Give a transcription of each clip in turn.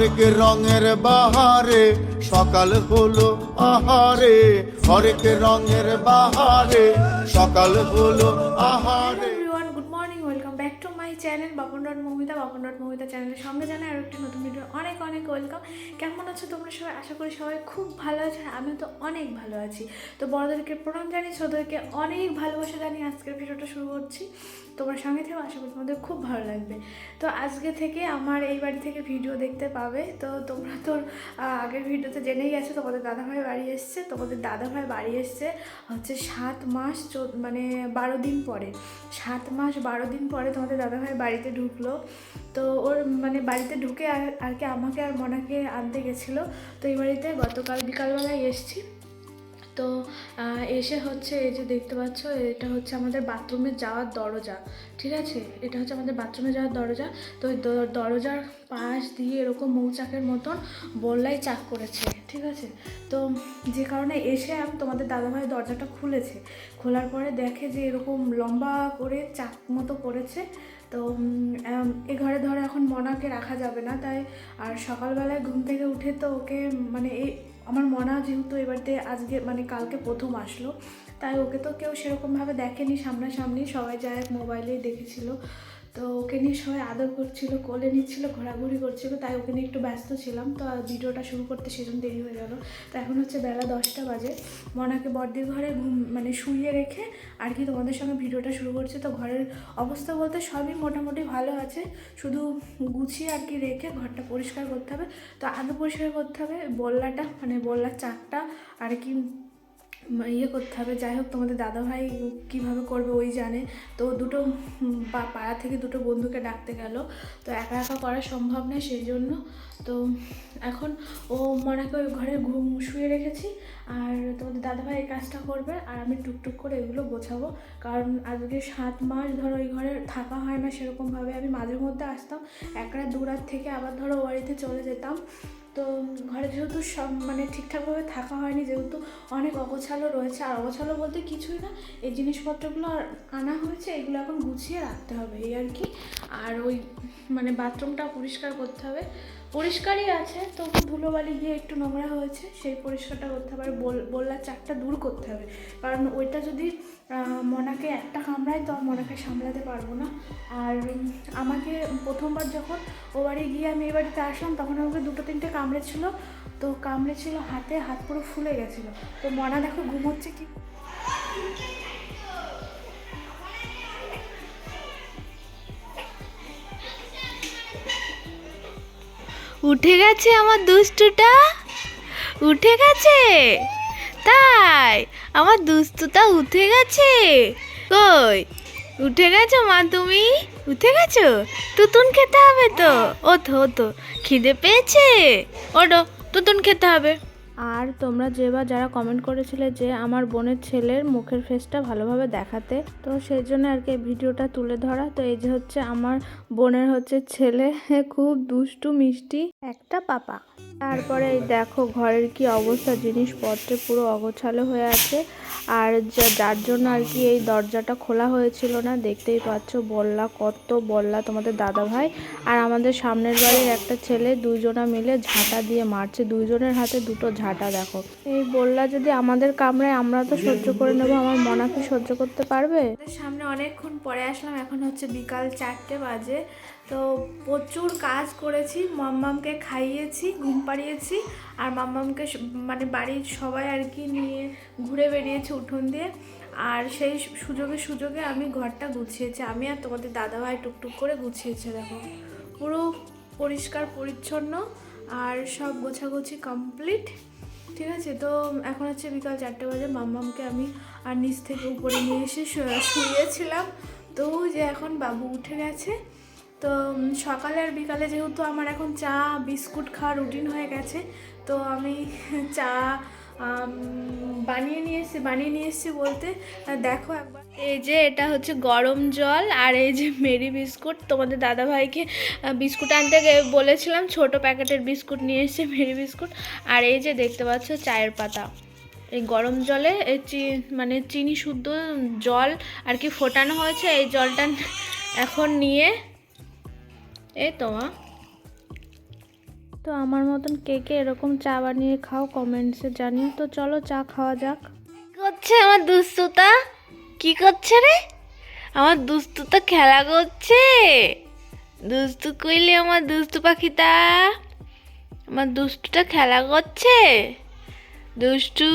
হরেক রঙের বাহারে সকাল হলো আহারে। হরেক রঙের বাহারে সকাল হলো আহারে। Channel Bapan dot Mamita Bapan dot Mamita চ্যানেলের সঙ্গে জানাই আরও একটি নতুন ভিডিও অনেক অনেক ওয়েলকাম কেমন আছো তোমরা সবাই? আশা করি সবাই খুব ভালো আছে আর আমিও তো অনেক ভালো আছি। তো বড়দেরকে প্রণাম জানিয়ে ছোটদেরকে অনেক ভালোবাসা জানিয়ে আজকের ভিডিওটা শুরু করছি। তোমার সঙ্গে থেকেও আশা করি তোমাদের খুব ভালো লাগবে। তো আজকে থেকে আমার এই বাড়ি থেকে ভিডিও দেখতে পাবে। তো তোমরা তো আহ, আগের ভিডিওতে জেনেই গেছো তোমাদের দাদাভাই বাড়ি এসছে। তোমাদের দাদাভাই বাড়ি এসছে হচ্ছে সাত মাস মানে বারো দিন পরে। সাত মাস বারো দিন পরে তোমাদের দাদাভাই বাড়িতে ঢুকলো। তো ওর মানে বাড়িতে ঢুকে আর আর কি আমাকে আর মনাকে আনতে গেছিল। তো এই বাড়িতে গতকাল বিকালবেলায় এসছি। তো এসে হচ্ছে এই যে দেখতে পাচ্ছ, এটা হচ্ছে আমাদের বাথরুমে যাওয়ার দরজা, ঠিক আছে? এটা হচ্ছে আমাদের বাথরুমে যাওয়ার দরজা। তো ওই দরজার পাশ দিয়ে এরকম মৌচাকের মতন বললাই চাক করেছে, ঠিক আছে? তো যে কারণে এসে আমি তোমাদের দাদাভাই দরজাটা খুলেছে। খোলার পরে দেখে যে এরকম লম্বা করে চাক মতো করেছে। তো এ ঘরে ধরো এখন মনাকে রাখা যাবে না, তাই আর সকালবেলায় ঘুম থেকে উঠে তো ওকে মানে এই আমার মনা যেহেতু এবারতে আজকে মানে কালকে প্রথম আসলো তাই ওকে তো কেউ সেরকমভাবে দেখেনি সামনাসামনি, সবাই যায় মোবাইলেই দেখেছিল। তো ওকে নিয়ে সবাই আদর করছিল, কোলে নিচ্ছিল, ঘোরাঘুরি করছিল, তাই ওকে নিয়ে একটু ব্যস্ত ছিলাম। তো ভিডিওটা শুরু করতে সেজন্য দেরি হয়ে গেল। তো এখন হচ্ছে বেলা দশটা বাজে। মনাকে বর্দির ঘরে ঘুম মানে শুইয়ে রেখে আর কি তোমাদের সঙ্গে ভিডিওটা শুরু করছে। তো ঘরের অবস্থা বলতে সবই মোটামুটি ভালো আছে। শুধু গুছিয়ে আর কি রেখে ঘরটা পরিষ্কার করতে হবে। তো আগে পরিষ্কার করতে হবে, বল্লাটা মানে বল্লার চাকটা, আর কি ইয়ে করতে হবে। যাই হোক, তোমাদের দাদাভাই কীভাবে করবে ওই জানে। তো দুটো পাড়া থেকে দুটো বন্ধুকে ডাকতে গেল। তো একা একা করা সম্ভব নয় সেই জন্য। তো এখন ও মনাকে ওই ঘরে ঘুম শুয়ে রেখেছি। আর তোমাদের দাদাভাই এই কাজটা করবে। আর আমি টুকটুক করে এগুলো গোছাবো। কারণ আজকে সাত মাস ধরো ওই ঘরে থাকা হয় না সেরকমভাবে। আমি মাঝে মধ্যে আসতাম। এক রাত, দু রাত থেকে আবার ধরো বাড়িতে চলে যেতাম। তো ঘরে যেহেতু সব মানে ঠিকঠাকভাবে থাকা হয়নি, যেহেতু অনেক অগোছালো রয়েছে। আর অগোছালো বলতে কিছুই না, এই জিনিসপত্রগুলো আর আনা হয়েছে, এগুলো এখন গুছিয়ে রাখতে হবে এই আর কি। আর ওই মানে বাথরুমটা পরিষ্কার করতে হবে। পরিষ্কারই আছে তো ধুলোবালি গিয়ে একটু নোংরা হয়েছে, সেই পরিষ্কারটা করতে হবে। আর বল- বললার চাকটা দূর করতে হবে। কারণ ওইটা যদি মনাকে একটা কামড়ায় তো মনাকে সামলাতে পারব না। আর আমাকে প্রথমবার যখন ও বাড়ি গিয়ে আমি এ বাড়িতে আসলাম, তখন আমাকে দুটো তিনটে কামড়েছিল তো কামড়েছিল হাতে, হাত পুরো ফুলে গেছিল। তো মনা দেখো ঘুমোচ্ছে কি? উঠে গেছে আমার দুষ্টুটা? উঠে গেছে? তাই আমার দুষ্টুটা উঠে গেছে। কই? উঠে গেছো মা তুমি? উঠে গেছো? তুতুন খেতে হবে তো। ও তো খিদে পেয়েছে? ওডো তুতুন খেতে হবে। আর তোমরা যে বা যারা কমেন্ট করেছিলে যে আমার বোনের ছেলের মুখের ফেসটা ভালোভাবে দেখাতে, তো সেই জন্য আর কি ভিডিওটা তুলে ধরা। তো এই যে হচ্ছে আমার বোনের হচ্ছে ছেলে খুব দুষ্টু, মিষ্টি একটা পাপা। তারপরে এই দেখো ঘরের কি অবস্থা, জিনিসপত্রে পুরো অগোছালো হয়ে আছে। আর যার জন্য আর কি এই দরজাটা খোলা হয়েছিল না, দেখতেই পাচ্ছ বললা, কত বললা তোমাদের দাদা ভাই। আর আমাদের সামনের বাড়ির একটা ছেলে, দুজনা মিলে ঝাঁটা দিয়ে মারছে। দুইজনের হাতে দুটো ঝাঁটা দেখো। এই বললা যদি আমাদের কামড়ায়, আমরা তো সহ্য করে নেব। আমার মনা কি সহ্য করতে পারবে? সামনে অনেকক্ষণ পরে আসলাম। এখন হচ্ছে বিকাল চারটে বাজে। তো প্রচুর কাজ করেছি। মাম্মামকে খাইয়েছি, ঘুম পাড়িয়েছি। আর মাম্মামকে মানে বাড়ির সবাই আর কি নিয়ে ঘুরে বেরিয়েছি উঠোন দিয়ে। আর সেই সুযোগে সুযোগে আমি ঘরটা গুছিয়েছি। আমি আর তোমাদের দাদাভাই টুকটুক করে গুছিয়েছে, দেখো। পুরো পরিষ্কার, পরিচ্ছন্ন। আর সব গোছাগুছি কমপ্লিট। ঠিক আছে? তো এখন হচ্ছে বিকাল চারটে বাজে, মাম্মামকে আমি আর নিচ থেকে উপরে নিয়ে এসে শুয়েছিলাম। তো যে এখন বাবু উঠে গেছে। তো সকালে আর বিকালে যেহেতু আমার এখন চা, বিস্কুট খাওয়ার রুটিন হয়ে গেছে, তো আমি চা বানিয়ে নিয়ে এসেছি বানিয়ে নিয়ে এসেছি বলতে দেখো একবার। এই যে এটা হচ্ছে গরম জল আর এই যে মেরি বিস্কুট, তোমাদের দাদাভাইকে বিস্কুট আনতে বলেছিলাম, ছোট প্যাকেটের বিস্কুট নিয়ে এসেছে মেরি বিস্কুট। আর এই যে দেখতে পাচ্ছ চায়ের পাতা। এই গরম জলে মানে চিনি শুদ্ধ জল আর কি ফোটানো হয়েছে, এই জলটা এখন নিয়ে, এই তোমা তো আমার মতন কে কে এরকম চা বানিয়ে খাও কমেন্টসে জানিও। তো চলো চা খাওয়া যাক। করছে আমার দুস্তুতা? কি করছে রে? আমার দুস্তুতা খেলা করছে। দুস্তু কইলে আমার দুস্তু পাখিটা? আমার দুষ্টুটা খেলা করছে? দুষ্টু,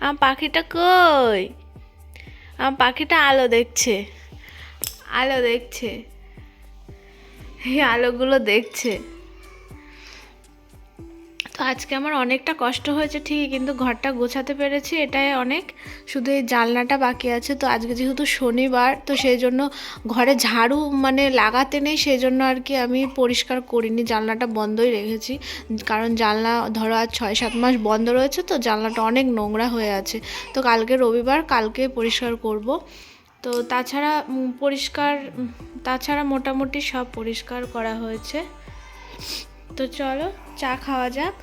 আমার পাখিটা কই? আমার পাখিটা আলো দেখছে। আলো দেখছে। এই আলোগুলো দেখছে। তো আজকে আমার অনেকটা কষ্ট হয়েছে, ঠিকই, কিন্তু ঘরটা গোছাতে পেরেছি, এটাই অনেক। শুধু এই জানলাটা বাকি আছে, তো আজকে যেহেতু শনিবার, তো সেই জন্য ঘরে ঝাড়ু মানে লাগাতে নেই, সেই জন্য আর কি আমি পরিষ্কার করিনি, জানলাটা বন্ধই রেখেছি। কারণ জানলা ধরো আজ ছয় সাত মাস বন্ধ রয়েছে, তো জানলাটা অনেক নোংরা হয়ে আছে। তো কালকে রবিবার কালকে পরিষ্কার করব। তো তাছাড়া পরিষ্কার তাছাড়া মোটামুটি সব পরিষ্কার করা হয়েছে। তো চলো চা খাওয়া যাক।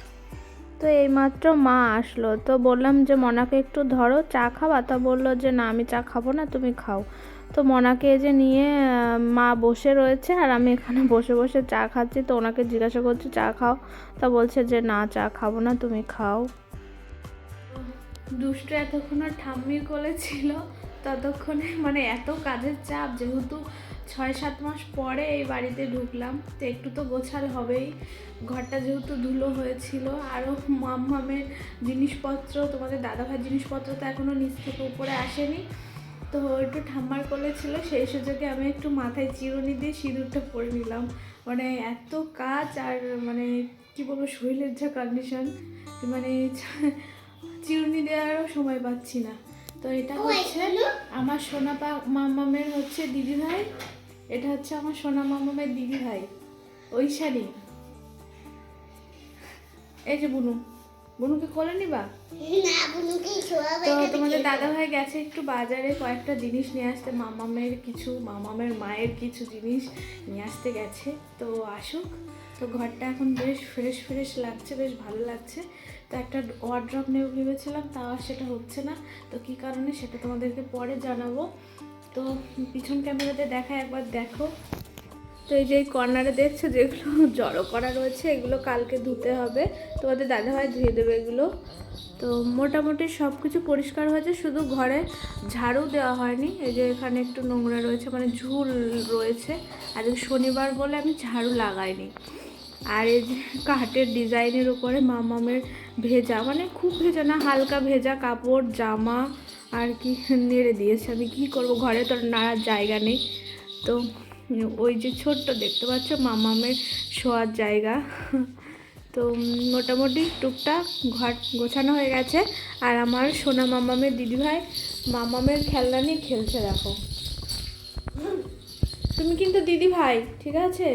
তো এইমাত্র মা আসলো। তো বললাম যে মনাকে একটু ধরো চা খাওয়া তা বলল যে না আমি চা খাব না তুমি খাও। তো মনাকে যে নিয়ে মা বসে রয়েছে আর আমি এখানে বসে বসে চা খাচ্ছি। তো ওনাকে জিজ্ঞাসা করছি চা খাও? তা বলছে যে না চা খাব না তুমি খাও। দুষ্টু এতক্ষণ আর ঠাম্মির কোলে ছিল ততক্ষণে মানে এত কাজের চাপ যেহেতু ছয় সাত মাস পরে এই বাড়িতে ঢুকলাম। তো একটু তো গোছাল হবেই। ঘরটা যেহেতু ধুলো হয়েছিল আরও মামের জিনিসপত্র তোমাদের দাদাভাইয়ের জিনিসপত্র তো এখনও নিচ থেকে উপরে আসেনি। তো একটু ঠাম্মার কোলে ছিল সেই সুযোগে আমি একটু মাথায় চিরুনি দিয়ে সিঁদুরটা পরে নিলাম। মানে এত কাজ আর মানে কি বলব শরীরের যা কন্ডিশন মানে চিরুনি দেওয়ারও সময় পাচ্ছি না। তো এটা হচ্ছে আমার সোনা পা মামামের হচ্ছে দিদি ভাই এটা হচ্ছে আমার সোনা মামামের দিদি ভাই ওই শাড়ি। এই যে বুনু বুনুকে কোলে নিবা? তো তোমাদের দাদা ভাই গেছে একটু বাজারে কয়েকটা জিনিস নিয়ে আসতে মামামের কিছু মামামের মায়ের কিছু জিনিস নিয়ে আসতে গেছে। তো আসুক তো ঘরটা এখন বেশ ফ্রেশ ফ্রেশ লাগছে বেশ ভালো লাগছে। তো একটা ওয়ার্ড্রপ নেব ভেবেছিলাম তাও আর সেটা হচ্ছে না। তো কী কারণে সেটা তোমাদেরকে পরে জানাব। তো পিছন ক্যামেরাতে দেখা একবার দেখো। তো এই যে কর্নারে দেখছ যেগুলো জড়ো করা রয়েছে, এগুলো কালকে ধুতে হবে। তোমাদের দাদাভাই ধুয়ে দেবে এগুলো। তো মোটামুটি সব কিছু পরিষ্কার হয়েছে, শুধু ঘরে ঝাড়ু দেওয়া হয়নি। এই যে এখানে একটু নোংরা রয়েছে মানে ঝুল রয়েছে। আর শনিবার বলে আমি ঝাড়ু লাগাইনি। আর এই যে কাঠের ডিজাইনের উপরে মামামের ভেজা মানে খুব ভেজা না, হালকা ভেজা কাপড়, জামা আর কি নেড়ে দিয়েছে। আমি কী করব? ঘরে তো নাড়ার জায়গা নেই। তো ওই যে ছোট্ট দেখতে পাচ্ছ, মামামের শোয়ার জায়গা। তো মোটামুটি টুকটাক ঘর গোছানো হয়ে গেছে। আর আমার সোনা মামামের দিদিভাই মামামের খেলনা নিয়ে খেলছে, দেখো। তুমি কিন্তু দিদি ভাই ঠিক আছে?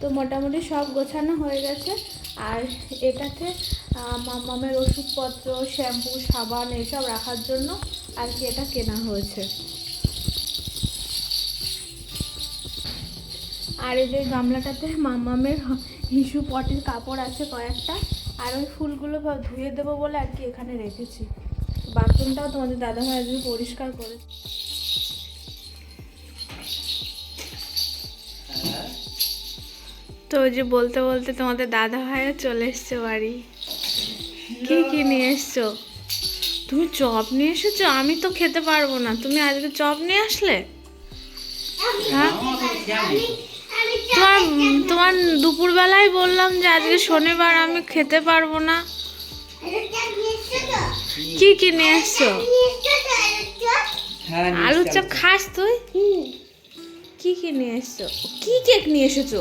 তো মোটামুটি সব গোছানো হয়ে গেছে। আর এটাতে মামামের ওষুধপত্র, শ্যাম্পু, সাবান এসব রাখার জন্য আর কি এটা কেনা হয়েছে। আর এই যে গামলাটাতে মামামের হিসু পটির কাপড় আছে কয়েকটা, আর ওই ফুলগুলো ধুয়ে দেবো বলে আর কি এখানে রেখেছি। বাথরুমটাও তোমাদের দাদাভাই আজকে পরিষ্কার করে তো যে বলতে বলতে তোমাদের দাদা ভাইও চলে এসছে বাড়ি। কি কি নিয়ে এসছো? তুমি চপ নিয়ে এসেছ? আমি তো খেতে পারব না। তুমি আজকে চপ নিয়ে আসলে? হ্যাঁ? তোমার তোমার দুপুরবেলায় বললাম যে আজকে শনিবার আমি খেতে পারব না। কি কি নিয়ে এসছো? হ্যাঁ আলুর চপ খাস তুই? কি কি নিয়ে এসছো? কি কেক নিয়ে এসেছ?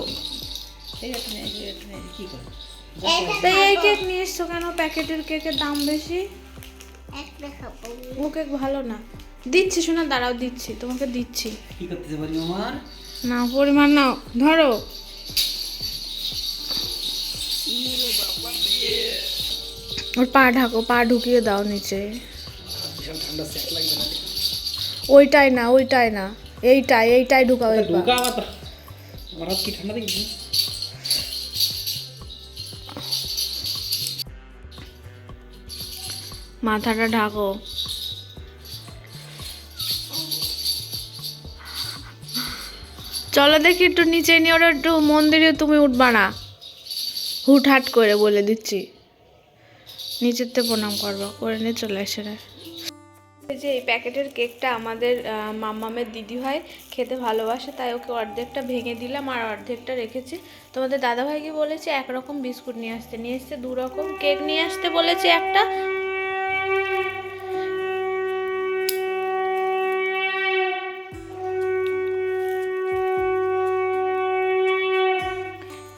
তাই এই কেক নিয়ে এসছো কেন? প্যাকেটের কেকের দাম বেশি? ও কেক ভালো না। দিচ্ছি শোনা দাঁড়াও দিচ্ছি তোমাকে দিচ্ছি। কি করতেছে আমার না পরিমাণ নাও ধরো। ওর পা ঢাকো পা ঢুকিয়ে দাও নিচে। বিশাল ঠান্ডা স্যাক লাগবে না? ওইটাই না ওইটাই না। এইটাই এইটাই ঢুকাও আমার হাত কি ঠান্ডা দেখি মাথাটা ঢাকো। চলো দেখি একটু নিচে নিয়ে ওরা একটু মন্দিরে তুমি উঠবা না। হুটহাট করে বলে দিচ্ছি। নিচেতে প্রণাম করব, করে নিয়ে চলে এসে। যে এই প্যাকেটের কেকটা আমাদের মাম্মামের দিদি ভাই খেতে ভালোবাসে, তাই ওকে অর্ধেকটা ভেঙে দিলাম আর অর্ধেকটা রেখেছি। তোমাদের দাদাভাইকে বলেছে একরকম বিস্কুট নিয়ে আসতে। নিয়ে এসছে দু রকম কেক নিয়ে আসতে বলেছে একটা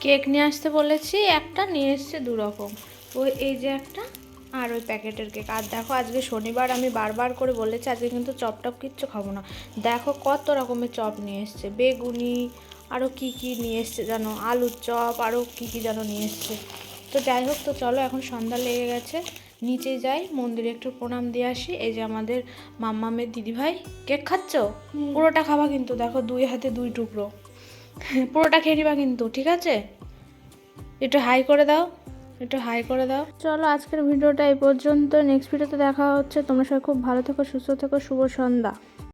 কেক নিয়ে আসতে বলেছি একটা নিয়ে এসছে দু রকম ওই এই যে একটা আর ওই প্যাকেটের কেক। আর দেখো আজকে শনিবার আমি বারবার করে বলেছি আজকে কিন্তু চপ টপ কিচ্ছু খাব না। দেখো কত রকমের চপ নিয়ে এসছে বেগুনি আরও কি কি নিয়ে এসছে জানো? আলুর চপ আরও কি কি যেন নিয়ে এসছে। তো যাই হোক তো চলো এখন সন্ধ্যা লেগে গেছে। নিচে যাই মন্দিরে একটু প্রণাম দিয়ে আসি। এই যে আমাদের মাম্মামের দিদিভাই কেক খাচ্ছ? পুরোটা খাবা কিন্তু দেখো দুই হাতে দুই টুকরো। পুরোটা খেয়ে নিবা কিন্তু ঠিক আছে? একটু হাই করে দাও, একটু হাই করে দাও। চলো আজকের ভিডিওটা এই পর্যন্ত, নেক্সট ভিডিওতে দেখা হচ্ছে। তোমরা সবাই খুব ভালো থেকো, সুস্থ থেকো, শুভ সন্ধ্যা।